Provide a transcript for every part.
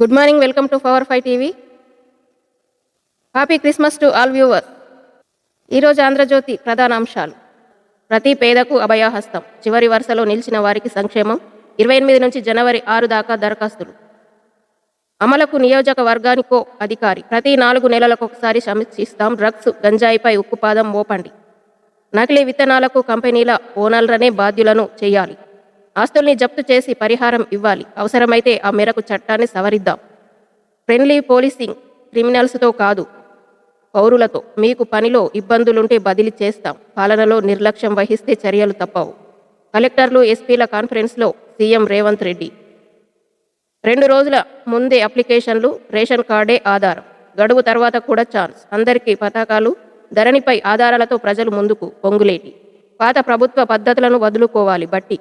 Good morning welcome to power five TV happy Christmas to all viewers ఈరోజు ఆంధ్రజ్యోతి ప్రధాన అంశాలు. ప్రతి పేదకు అభయహస్తం. చివరి వరుసలో నిలిచిన వారికి సంక్షేమం. ఇరవై ఎనిమిది నుంచి జనవరి ఆరు దాకా దరఖాస్తులు. అమలకు నియోజకవర్గానికో అధికారి. ప్రతి నాలుగు నెలలకు ఒకసారి సమీక్షిస్తాం. డ్రగ్స్ గంజాయిపై ఉక్కుపాదం మోపండి. నకిలీ విత్తనాలకు కంపెనీల ఓనర్లనే బాధ్యులను చేయాలి. ఆస్తుల్ని జప్తు చేసి పరిహారం ఇవ్వాలి. అవసరమైతే ఆ మేరకు చట్టాన్ని సవరిద్దాం. ఫ్రెండ్లీ పోలీసింగ్ క్రిమినల్స్తో కాదు పౌరులతో. మీకు పనిలో ఇబ్బందులుంటే బదిలీ చేస్తాం. పాలనలో నిర్లక్ష్యం వహిస్తే చర్యలు తప్పవు. కలెక్టర్లు ఎస్పీల కాన్ఫరెన్స్లో సీఎం రేవంత్ రెడ్డి. రెండు రోజుల ముందే అప్లికేషన్లు రేషన్ కార్డే ఆధారం. గడువు తర్వాత కూడా ఛాన్స్. అందరికీ పథకాలు ధరణిపై ఆధారాలతో ప్రజలు ముందుకు పొంగులేటి. పాత ప్రభుత్వ పద్ధతులను వదులుకోవాలి బట్టి.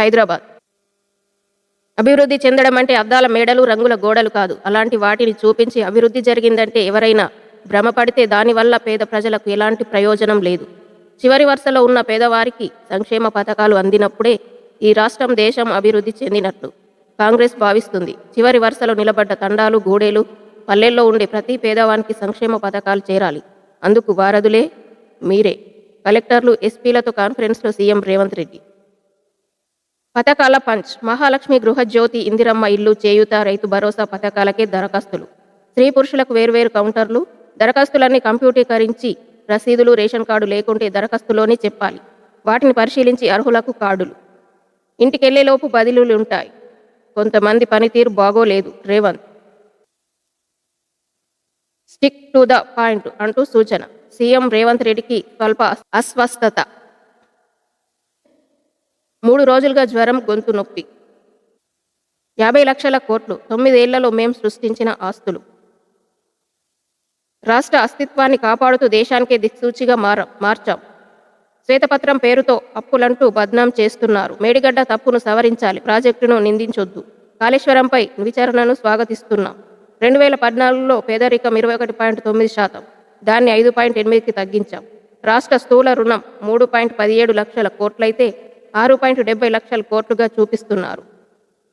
హైదరాబాద్. అభివృద్ధి చెందడం అంటే అద్దాల మేడలు రంగుల గోడలు కాదు. అలాంటి వాటిని చూపించి అభివృద్ధి జరిగిందంటే ఎవరైనా భ్రమపడితే దానివల్ల పేద ప్రజలకు ఎలాంటి ప్రయోజనం లేదు. చివరి వరుసలో ఉన్న పేదవారికి సంక్షేమ పథకాలు అందినప్పుడే ఈ రాష్ట్రం దేశం అభివృద్ధి చెందినట్లు కాంగ్రెస్ భావిస్తుంది. చివరి వరుసలో నిలబడ్డ తండాలు గూడేలు పల్లెల్లో ఉండే ప్రతి పేదవానికి సంక్షేమ పథకాలు చేరాలి. అందుకు వారధులే మీరే. కలెక్టర్లు ఎస్పీలతో కాన్ఫరెన్స్లో సీఎం రేవంత్ రెడ్డి. పథకాల పంచ్. మహాలక్ష్మి గృహజ్యోతి ఇందిరమ్మ ఇల్లు చేయూత రైతు భరోసా పథకాలకే దరఖాస్తులు. స్త్రీ పురుషులకు వేర్వేరు కౌంటర్లు దరఖాస్తులన్నీ కంప్యూటీకరించి రసీదులు రేషన్ కార్డు లేకుంటే దరఖాస్తులోనే చెప్పాలి. వాటిని పరిశీలించి అర్హులకు కార్డులు. ఇంటికెళ్ళేలోపు బదిలీలు ఉంటాయి. కొంతమంది పనితీరు బాగోలేదు. Revanth. Stick to the point అంటూ సూచన. సీఎం రేవంత్ రెడ్డికి స్వల్ప అస్వస్థత. మూడు రోజులుగా జ్వరం గొంతు నొప్పి. యాభై లక్షల కోట్లు తొమ్మిదేళ్ళలో మేం సృష్టించిన ఆస్తులు. రాష్ట్ర అస్తిత్వాన్ని కాపాడుతూ దేశానికే దిక్సూచిగా మార మార్చాం. శ్వేతపత్రం పేరుతో అప్పులంటూ బద్నాం చేస్తున్నారు. మేడిగడ్డ తప్పును సవరించాలి ప్రాజెక్టును నిందించొద్దు. కాళేశ్వరంపై విచారణను స్వాగతిస్తున్నాం. రెండు వేల పద్నాలుగులో పేదరికం ఇరవై ఒకటి పాయింట్ తొమ్మిది శాతం దాన్ని ఐదు పాయింట్ ఎనిమిదికి తగ్గించాం. రాష్ట్ర స్థూల రుణం మూడు పాయింట్ పదిహేడు లక్షల కోట్లయితే ఆరు పాయింట్ డెబ్బై లక్షల కోట్లుగా చూపిస్తున్నారు.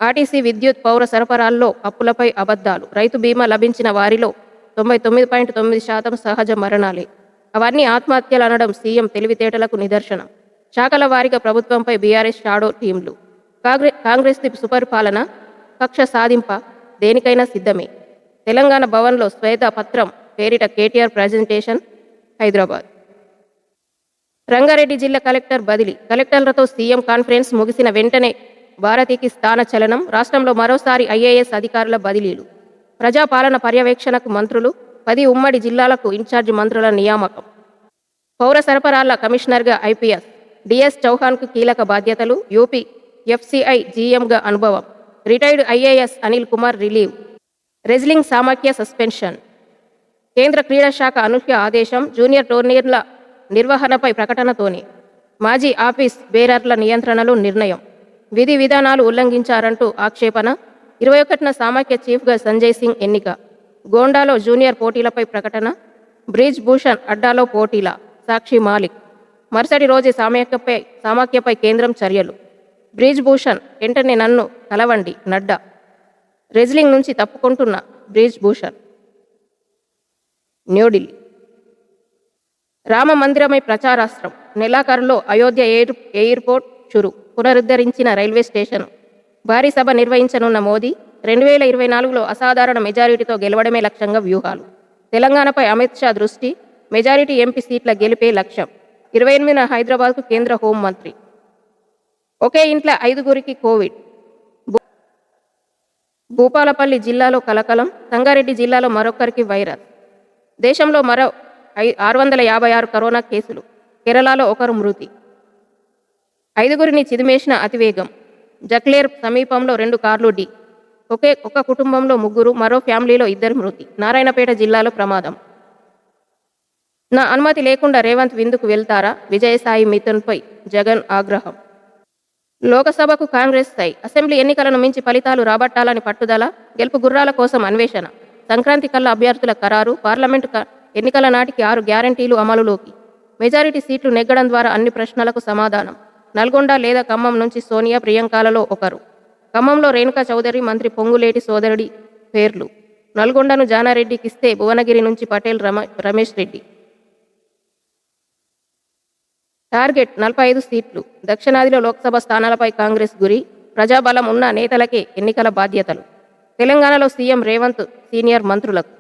ఆర్టీసీ విద్యుత్ పౌర సరఫరాల్లో అప్పులపై అబద్ధాలు. రైతు బీమా లభించిన వారిలో తొంభై తొమ్మిది పాయింట్ తొమ్మిది శాతం సహజ మరణాలే. అవన్నీ ఆత్మహత్యలు అనడం సీఎం తెలివితేటలకు నిదర్శనం. శాఖల వారిగా ప్రభుత్వంపై బీఆర్ఎస్ షాడో టీంలు. కాంగ్రె కాంగ్రెస్ సుపరిపాలన కక్ష సాధింప దేనికైనా సిద్ధమే. తెలంగాణ భవన్లో శ్వేత పత్రం పేరిట కేటీఆర్ ప్రజెంటేషన్ హైదరాబాద్. రంగారెడ్డి జిల్లా కలెక్టర్ బదిలీ. కలెక్టర్లతో సీఎం కాన్ఫరెన్స్ ముగిసిన వెంటనే భారతికి స్థాన చలనం రాష్ట్రంలో మరోసారి ఐఏఎస్ అధికారుల బదిలీలు. ప్రజాపాలన పర్యవేక్షణకు మంత్రులు పది ఉమ్మడి జిల్లాలకు ఇన్ఛార్జి మంత్రుల నియామకం. పౌర సరఫరాల కమిషనర్గా ఐపీఎస్ డిఎస్ చౌహాన్కు కీలక బాధ్యతలు యూపీ ఎఫ్సిఐ జీఎంగా అనుభవం. Retired IAS Anil Kumar relieve. Wrestling సామాఖ్య suspension. కేంద్ర క్రీడా శాఖ అనూహ్య ఆదేశం జూనియర్ టోర్నీర్ల నిర్వహణపై ప్రకటనతోని మాజీ ఆఫీస్ బేరర్ల నియంత్రణలు నిర్ణయం. విధి విధానాలు ఉల్లంఘించారంటూ ఆక్షేపణ. ఇరవై ఒకటిన సామాఖ్య చీఫ్గా సంజయ్ సింగ్ ఎన్నిక. గోండాలో జూనియర్ పోటీలపై ప్రకటన. బ్రిజ్ భూషణ్ అడ్డాలో పోటీల సాక్షి మాలిక్. మరుసటి రోజే సామాఖ్యపై సామాఖ్యపై కేంద్రం చర్యలు. బ్రిజ్ భూషణ్ వెంటనే నన్ను కలవండి నడ్డా. రెజ్లింగ్ నుంచి తప్పుకుంటున్న బ్రిజ్ భూషణ్. న్యూఢిల్లీ రామ మందిరమై ప్రచారాస్త్రం. నెలాఖరులో అయోధ్య ఎయిర్ ఎయిర్పోర్ట్ చురు పునరుద్ధరించిన రైల్వే స్టేషన్. భారీ సభ నిర్వహించనున్న మోదీ రెండు వేల ఇరవై నాలుగులో అసాధారణ మెజారిటీతో గెలవడమే లక్ష్యంగా వ్యూహాలు. తెలంగాణపై అమిత్ షా దృష్టి మెజారిటీ ఎంపీ సీట్ల గెలిపే లక్ష్యం. ఇరవై ఎనిమిదిన హైదరాబాద్కు కేంద్ర హోంమంత్రి ఒకే ఇంట్లో ఐదుగురికి కోవిడ్. భూ- భూపాలపల్లి జిల్లాలో కలకలం సంగారెడ్డి జిల్లాలో మరొకరికి వైరస్. దేశంలో మరో ఐ ఆరు వందల యాభై ఆరు కరోనా కేసులు. కేరళలో ఒకరు మృతి. ఐదుగురిని చిదిమేసిన అతివేగం. జక్లేర్ సమీపంలో రెండు కార్లు డి. ఒకే ఒక కుటుంబంలో ముగ్గురు మరో ఫ్యామిలీలో ఇద్దరు మృతి. నారాయణపేట జిల్లాలో ప్రమాదం. నా అనుమతి లేకుండా రేవంత్ విందుకు వెళ్తారా? విజయసాయి మిథున్పై జగన్ ఆగ్రహం. లోకసభకు కాంగ్రెస్ స్థాయి అసెంబ్లీ ఎన్నికలను మించి ఫలితాలు రాబట్టాలని పట్టుదల గెలుపు గుర్రాల కోసం అన్వేషణ. సంక్రాంతి కల్లా అభ్యర్థుల ఖరారు పార్లమెంటు ఎన్నికల నాటికి ఆరు గ్యారంటీలు అమలులోకి. మెజారిటీ సీట్లు నెగ్గడం ద్వారా అన్ని ప్రశ్నలకు సమాధానం. నల్గొండ లేదా ఖమ్మం నుంచి సోనియా ప్రియాంకలలో ఒకరు. ఖమ్మంలో రేణుకా చౌదరి మంత్రి పొంగులేటి సోదరుడి పేర్లు. నల్గొండను జానారెడ్డికి ఇస్తే భువనగిరి నుంచి పటేల్ రమ రమేష్ రెడ్డి. టార్గెట్ నలభై ఐదు సీట్లు. దక్షిణాదిలో లోక్సభ స్థానాలపై కాంగ్రెస్ గురి. ప్రజాబలం ఉన్న నేతలకే ఎన్నికల బాధ్యతలు. తెలంగాణలో సీఎం రేవంత్ సీనియర్ మంత్రులకు.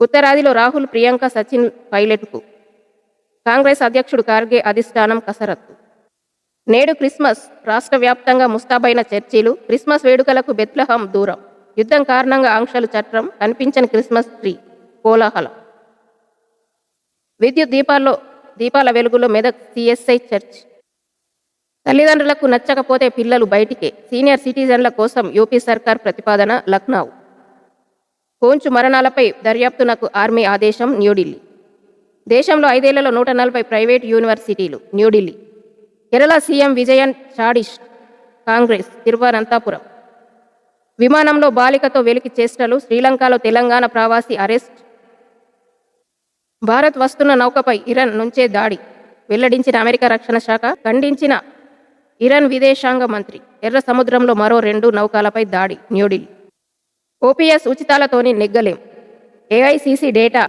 ఉత్తరాదిలో రాహుల్ ప్రియాంక సచిన్ పైలట్కు కాంగ్రెస్ అధ్యక్షుడు ఖార్గే అధిష్టానం కసరత్తు. నేడు క్రిస్మస్ రాష్ట్ర వ్యాప్తంగా ముస్తాబైన చర్చీలు క్రిస్మస్ వేడుకలకు బెత్లహం దూరం. యుద్ధం కారణంగా ఆంక్షలు చట్టం కనిపించని క్రిస్మస్ ట్రీ కోలాహలం. విద్యుత్ దీపాల్లో దీపాల వెలుగులో మెదక్ సిఎస్ఐ చర్చ్. తల్లిదండ్రులకు నచ్చకపోతే పిల్లలు బయటికే. సీనియర్ సిటిజన్ల కోసం యూపీ సర్కార్ ప్రతిపాదన లక్నౌ. కోంచు మరణాలపై దర్యాప్తునకు ఆర్మీ ఆదేశం న్యూఢిల్లీ. దేశంలో ఐదేళ్ళలో నూట నలభై ప్రైవేట్ యూనివర్సిటీలు న్యూఢిల్లీ. కేరళ సీఎం విజయన్ షాడిష్ కాంగ్రెస్ తిరువనంతపురం. విమానంలో బాలికతో వెలికి చేష్టలు శ్రీలంకలో తెలంగాణ ప్రవాసి అరెస్ట్. భారత్ వస్తున్న నౌకపై ఇరాన్ నుంచే దాడి. వెల్లడించిన అమెరికా రక్షణ శాఖ ఖండించిన ఇరాన్ విదేశాంగ మంత్రి. ఎర్ర సముద్రంలో మరో రెండు నౌకలపై దాడి న్యూఢిల్లీ. ఓపీఎస్ ఉచితాలతోని నెగ్గలేం. ఏఐసిసి డేటా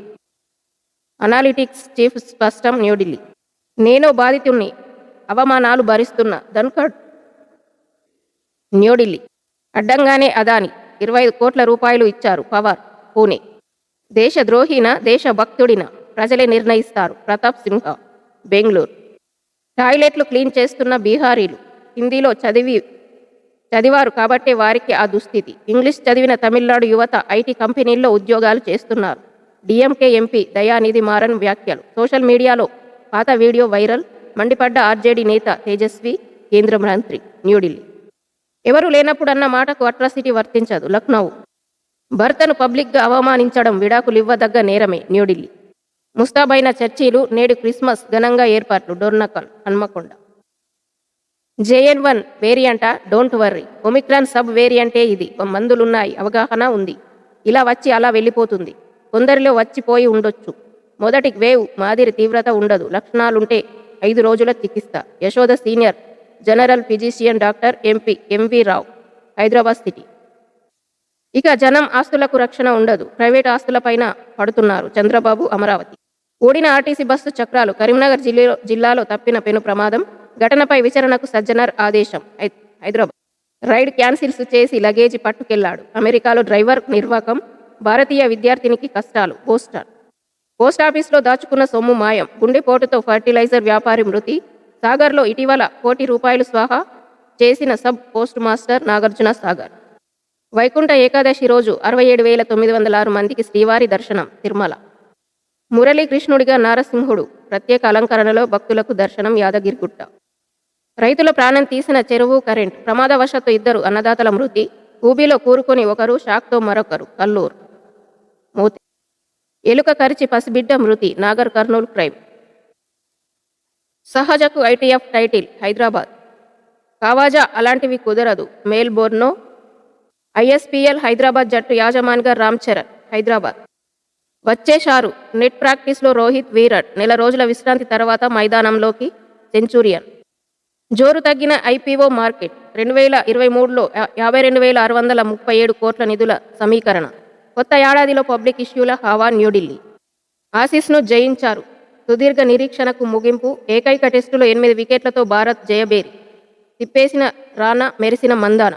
అనాలిటిక్స్ చీఫ్ స్పష్టం న్యూఢిల్లీ. నేను బాధితుణ్ణి. అవమానాలు భరిస్తున్న ధన్కడ్ న్యూఢిల్లీ. అడ్డంగానే అదాని. ఇరవై ఐదు కోట్ల రూపాయలు ఇచ్చారు పవార్ పూణే. దేశద్రోహిన దేశభక్తుడిన ప్రజలే నిర్ణయిస్తారు. ప్రతాప్ సింహ బెంగళూరు. టాయిలెట్లు క్లీన్ చేస్తున్న బీహారీలు. హిందీలో చదివి చదివారు కాబట్టి వారికి ఆ దుస్థితి. ఇంగ్లీష్ చదివిన తమిళనాడు యువత ఐటీ కంపెనీల్లో ఉద్యోగాలు చేస్తున్నారు. డిఎంకే ఎంపీ దయానిధి మారన్ వ్యాఖ్యలు. సోషల్ మీడియాలో పాత వీడియో వైరల్. మండిపడ్డ ఆర్జేడీ నేత తేజస్వి కేంద్ర మంత్రి న్యూఢిల్లీ. ఎవరు లేనప్పుడు అన్న మాటకు అట్రాసిటీ వర్తించదు. లక్నౌ. భర్తను పబ్లిక్గా అవమానించడం విడాకులు ఇవ్వదగ్గ నేరమే న్యూఢిల్లీ. ముస్తాబైన చర్చీలు నేడు క్రిస్మస్ ఘనంగా ఏర్పాట్లు. డోర్నకల్ హన్మకొండ. జేఎన్ వన్ వేరియంటా డోంట్ వర్రీ. ఒమిక్రాన్ సబ్ వేరియంటే ఇది. మందులున్నాయి అవగాహన ఉంది. ఇలా వచ్చి అలా వెళ్ళిపోతుంది. కొందరిలో వచ్చిపోయి ఉండొచ్చు. మొదటి వేవ్ మాదిరి తీవ్రత ఉండదు. లక్షణాలుంటే ఐదు రోజుల చికిత్స. Yashoda senior general physician doctor MP MV Rao. Hyderabad city. ఇక జనం ఆస్తులకు రక్షణ ఉండదు. ప్రైవేట్ ఆస్తులపైన పడుతున్నారు చంద్రబాబు అమరావతి. ఓడిన ఆర్టీసీ బస్సు చక్రాలు కరీంనగర్ జిల్లాలో జిల్లాలో తప్పిన పెను ప్రమాదం. ఘటనపై విచారణకు సజ్జనర్ ఆదేశం. హైదరాబాద్. రైడ్ క్యాన్సిల్స్ చేసి లగేజీ పట్టుకెళ్ళాడు. అమెరికాలో డ్రైవర్ నిర్వాకం భారతీయ విద్యార్థినికి కష్టాలు. పోస్టర్ పోస్టాఫీస్లో దాచుకున్న సొమ్ము మాయం. గుండెపోటుతో ఫర్టిలైజర్ వ్యాపారి మృతి. సాగర్లో ఇటీవల కోటి రూపాయలు స్వాహా చేసిన sub post master Nagarjuna Sagar. Vaikuntha Ekadashi రోజు అరవై ఏడు వేల తొమ్మిది వందల ఆరు మందికి శ్రీవారి దర్శనం తిరుమల. మురళీకృష్ణుడిగా నారసింహుడు ప్రత్యేక అలంకరణలో భక్తులకు దర్శనం యాదగిరిగుట్ట. రైతుల ప్రాణం తీసిన చెరువు కరెంట్ ప్రమాదవశత్తు ఇద్దరు అన్నదాతల మృతి ఊబిలో కూరుకొని ఒకరు షాక్తో మరొకరు కల్లూరు. మూతి. ఎలుక కరిచి పసిబిడ్డ మృతి నాగర్ కర్నూలు క్రైమ్. సహజకు ఐటీఎఫ్ టైటిల్ హైదరాబాద్. కావాజా అలాంటివి కుదరదు మేల్బోర్నో ఐఎస్పీఎల్ హైదరాబాద్ జట్టు యాజమాన్గా రామ్ చరణ్ హైదరాబాద్. వచ్చేశారు నెట్ ప్రాక్టీస్లో రోహిత్ వీరట్ నెల రోజుల విశ్రాంతి తర్వాత మైదానంలోకి సెంచూరియన్. జోరు తగ్గిన ఐపీఓ మార్కెట్ రెండు వేల ఇరవై మూడులో యాభై రెండు వేల ఆరు వందల ముప్పై ఏడు కోట్ల నిధుల సమీకరణ. కొత్త ఏడాదిలో పబ్లిక్ ఇష్యూల హవా న్యూఢిల్లీ. ఆసీస్ను జయించారు. సుదీర్ఘ నిరీక్షణకు ముగింపు ఏకైక టెస్టులో ఎనిమిది వికెట్లతో భారత్ జయబేరి తిప్పేసిన రానా మెరిసిన మందాన.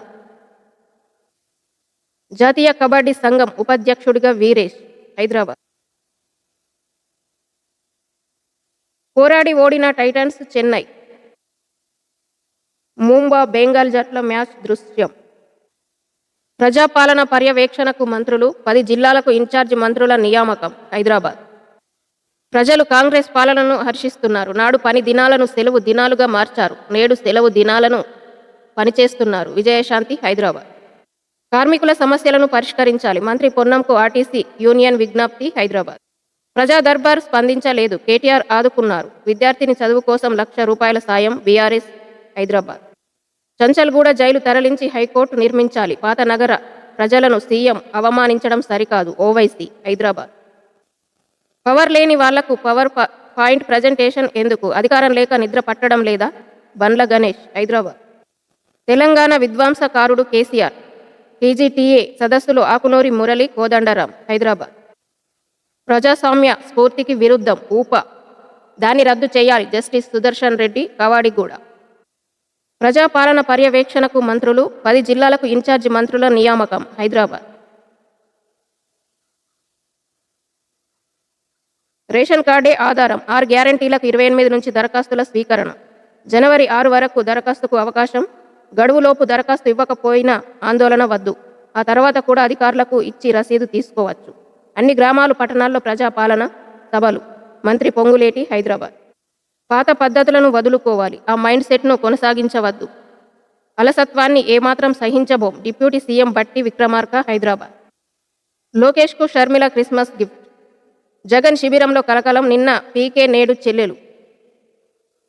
జాతీయ కబడ్డీ సంఘం ఉపాధ్యక్షుడిగా వీరేష్ హైదరాబాద్. పోరాడి ఓడిన టైటన్స్ చెన్నై. ముంబా బెంగాల్ జట్ల మ్యాచ్ దృశ్యం. ప్రజాపాలన పర్యవేక్షణకు మంత్రులు పది జిల్లాలకు ఇన్ఛార్జి మంత్రుల నియామకం హైదరాబాద్. ప్రజలు కాంగ్రెస్ పాలనను హర్షిస్తున్నారు. నాడు పని దినాలను సెలవు దినాలుగా మార్చారు. నేడు సెలవు దినాలను పనిచేస్తున్నారు. విజయశాంతి హైదరాబాద్. కార్మికుల సమస్యలను పరిష్కరించాలి. మంత్రి పొన్నంకు ఆర్టీసీ యూనియన్ విజ్ఞప్తి హైదరాబాద్. ప్రజా దర్బార్ స్పందించలేదు. కేటీఆర్ ఆదుకున్నారు. విద్యార్థిని చదువు కోసం లక్ష రూపాయల సాయం బీఆర్ఎస్ హైదరాబాద్. చంచల్గూడ జైలు తరలించి హైకోర్టు నిర్మించాలి. పాత నగర ప్రజలను సీఎం అవమానించడం సరికాదు. ఓవైసీ హైదరాబాద్. పవర్ లేని వాళ్ళకు పవర్ పాయింట్ ప్రజెంటేషన్ ఎందుకు? అధికారం లేక నిద్ర పట్టడం లేదా? బండ్ల గణేష్ హైదరాబాద్. తెలంగాణ విద్వాంసకారుడు కేసీఆర్. టీజీటీఏ సదస్సులో ఆకునూరి మురళి కోదండరాం హైదరాబాద్. ప్రజాస్వామ్య స్ఫూర్తికి విరుద్ధం. ఊప. దాన్ని రద్దు చేయాలి. జస్టిస్ సుదర్శన్ రెడ్డి కవాడిగూడ. ప్రజాపాలన పర్యవేక్షణకు మంత్రులు పది జిల్లాలకు ఇన్ఛార్జి మంత్రుల నియామకం హైదరాబాద్. రేషన్ కార్డే ఆధారం ఆరు గ్యారంటీలకు ఇరవై ఎనిమిది నుంచి దరఖాస్తుల స్వీకరణ. జనవరి ఆరు వరకు దరఖాస్తుకు అవకాశం గడువులోపు దరఖాస్తు ఇవ్వకపోయినా ఆందోళన వద్దు. ఆ తర్వాత కూడా అధికారులకు ఇచ్చి రసీదు తీసుకోవచ్చు. అన్ని గ్రామాలు పట్టణాల్లో ప్రజాపాలన సభలు. మంత్రి పొంగులేటి హైదరాబాద్. పాత పద్ధతులను వదులుకోవాలి. ఆ మైండ్ సెట్ను కొనసాగించవద్దు. అలసత్వాన్ని ఏమాత్రం సహించబోం. Deputy CM Bhatti Vikramarka Hyderabad. లోకేష్కు Sharmila Christmas gift. Jagan శిబిరంలో కలకలం నిన్న పీకే నేడు చెల్లెలు.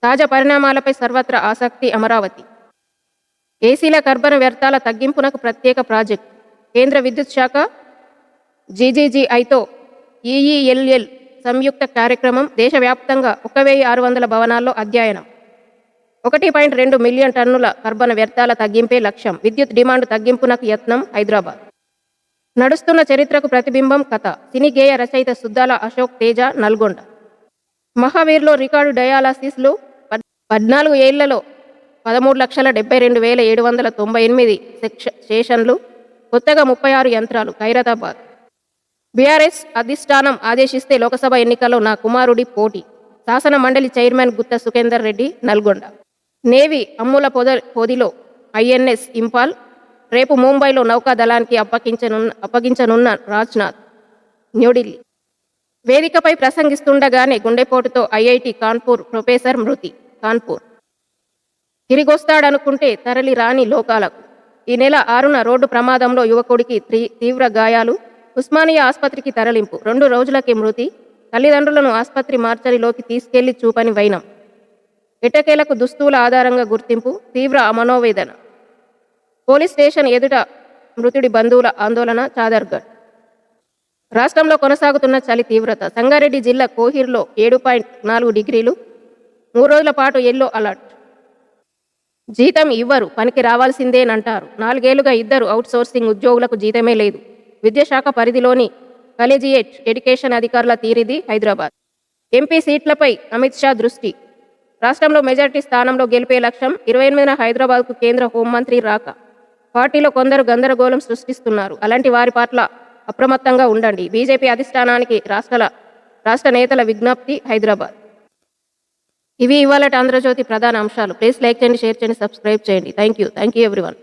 తాజా పరిణామాలపై సర్వత్రా ఆసక్తి అమరావతి. ఏసీల కర్బన వ్యర్థాల తగ్గింపునకు ప్రత్యేక ప్రాజెక్ట్. కేంద్ర విద్యుత్ శాఖ జీజీజీఐతో ఈఈఎల్ఎల్ సంయుక్త కార్యక్రమం దేశవ్యాప్తంగా ఒక వెయ్యి ఆరు వందల భవనాల్లో అధ్యయనం. ఒకటి పాయింట్ రెండు మిలియన్ టన్నుల కర్బన వ్యర్థాల తగ్గింపే లక్ష్యం. విద్యుత్ డిమాండ్ తగ్గింపునకు యత్నం హైదరాబాద్. నడుస్తున్న చరిత్రకు ప్రతిబింబం కథ. సినీ గేయ రచయిత సుద్దాల అశోక్ తేజ నల్గొండ. మహావీర్లో రికార్డు డయాలసిస్లు పద్నాలుగు ఏళ్ళలో పదమూడు లక్షల డెబ్బై రెండు వేల ఏడు వందల తొంభై ఎనిమిది సెక్ష స్టేషన్లు కొత్తగా ముప్పై ఆరు యంత్రాలు ఖైరతాబాద్. బీఆర్ఎస్ అధిష్టానం ఆదేశిస్తే లోకసభ ఎన్నికల్లో నా కుమారుడి పోటీ. శాసన మండలి చైర్మన్ గుత్త సుఖేందర్ రెడ్డి నల్గొండ. నేవీ అమ్ముల పొద పొదిలో ఐఎన్ఎస్ ఇంపాల్ రేపు ముంబైలో నౌకాదళానికి అప్పగించనున్న అప్పగించనున్న రాజ్నాథ్ న్యూఢిల్లీ. వేదికపై ప్రసంగిస్తుండగానే గుండెపోటుతో ఐఐటి కాన్పూర్ ప్రొఫెసర్ మృతి కాన్పూర్. తిరిగొస్తాడనుకుంటే తరలి రాని లోకాలకు. ఈ నెల ఆరున రోడ్డు ప్రమాదంలో యువకుడికి త్రీ- తీవ్ర గాయాలు ఉస్మానియా ఆసుపత్రికి తరలింపు. రెండు రోజులకే మృతి. తల్లిదండ్రులను ఆసుపత్రి మార్చరిలోకి తీసుకెళ్ళి చూపని వైనం. ఎటకేలకు దుస్తువుల ఆధారంగా గుర్తింపు తీవ్ర మనోవేదన. పోలీస్ స్టేషన్ ఎదుట మృతుడి బంధువుల ఆందోళన చాదర్గఢ్. రాష్ట్రంలో కొనసాగుతున్న చలి తీవ్రత. సంగారెడ్డి జిల్లా కోహిర్లో ఏడు పాయింట్ నాలుగు డిగ్రీలు. మూడు రోజుల పాటు ఎల్లో అలర్ట్. జీతం ఇవ్వరు పనికి రావాల్సిందేనంటారు. నాలుగేళ్ళుగా ఇద్దరు అవుట్సోర్సింగ్ ఉద్యోగులకు జీతమే లేదు. విద్యాశాఖ పరిధిలోని కలేజియేట్ ఎడ్యుకేషన్ అధికారుల తీరిది హైదరాబాద్. ఎంపీ సీట్లపై అమిత్ షా దృష్టి. రాష్ట్రంలో మెజార్టీ స్థానంలో గెలిపే లక్ష్యం ఇరవై ఎనిమిదిన హైదరాబాద్కు కేంద్ర హోంమంత్రి రాక. పార్టీలో కొందరు గందరగోళం సృష్టిస్తున్నారు. అలాంటి వారి పట్ల అప్రమత్తంగా ఉండండి. బీజేపీ అధిష్టానానికి రాష్ట్రాల రాష్ట్ర నేతల విజ్ఞప్తి హైదరాబాద్. ఇవి ఇవాళ ఆంధ్రజ్యోతి ప్రధాన అంశాలు. ప్లీజ్ లైక్ చేయండి షేర్ చేయండి సబ్స్క్రైబ్ చేయండి. Thank you thank you everyone.